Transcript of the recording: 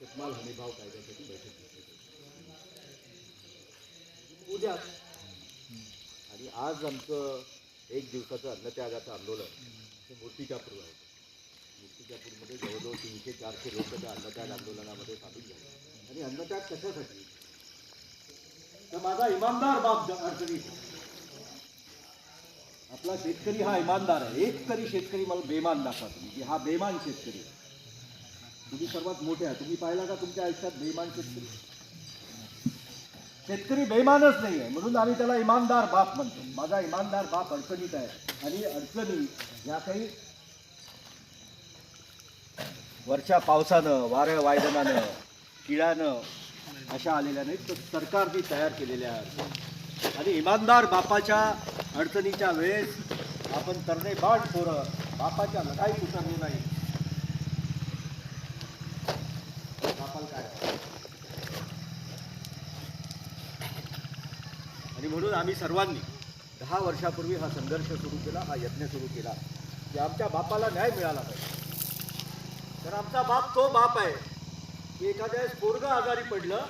शेतमाल हमी भाव कायद्यासाठी बैठक घेतली उद्या. आणि आज आमचं एक दिवसाचं अन्नत्यागाचं आंदोलन हे मूर्तिजापूर आहे. मूर्तिजापूरमध्ये जवळजवळ तीनशे चारशे लोक त्या अन्नत्याग आंदोलनामध्ये सामील झाले. आणि अन्नत्याग कशासाठी? तर माझा इमानदार बाप अडचणीत. आपला शेतकरी हा इमानदार आहे. एक तरी शेतकरी मला बेमान दाखवा तुम्ही की हा बेमान शेतकरी आहे. तुम्ही सर्वात मोठे आहात तुम्ही पाहिला का तुमच्या आयुष्यात बेमान शेतकरी? शेतकरी बेमानच नाही आहे म्हणून आम्ही त्याला इमानदार बाप म्हणतो. माझा इमानदार बाप अडचणीत आहे आणि अडचणी या काही वरच्या पावसानं वारं वायदनानं किळ्यानं अशा आलेल्या नाहीत तर सरकारने तयार केलेल्या आहेत. आणि इमानदार बापाच्या अडचणीच्या वेळेस आपण तरणे बाळ पोरं बापाच्या लढाईत उतरलो नाही बापाला काय आणि म्हणून आम्ही सर्वांनी दहा वर्षापूर्वी हा संघर्ष सुरू केला हा यज्ञ सुरू केला. की आमच्या बापाला न्याय मिळाला पाहिजे. तर आमचा बाप तो बाप आहे. की एखाद्या वेळेस पोरगं आजारी पडलं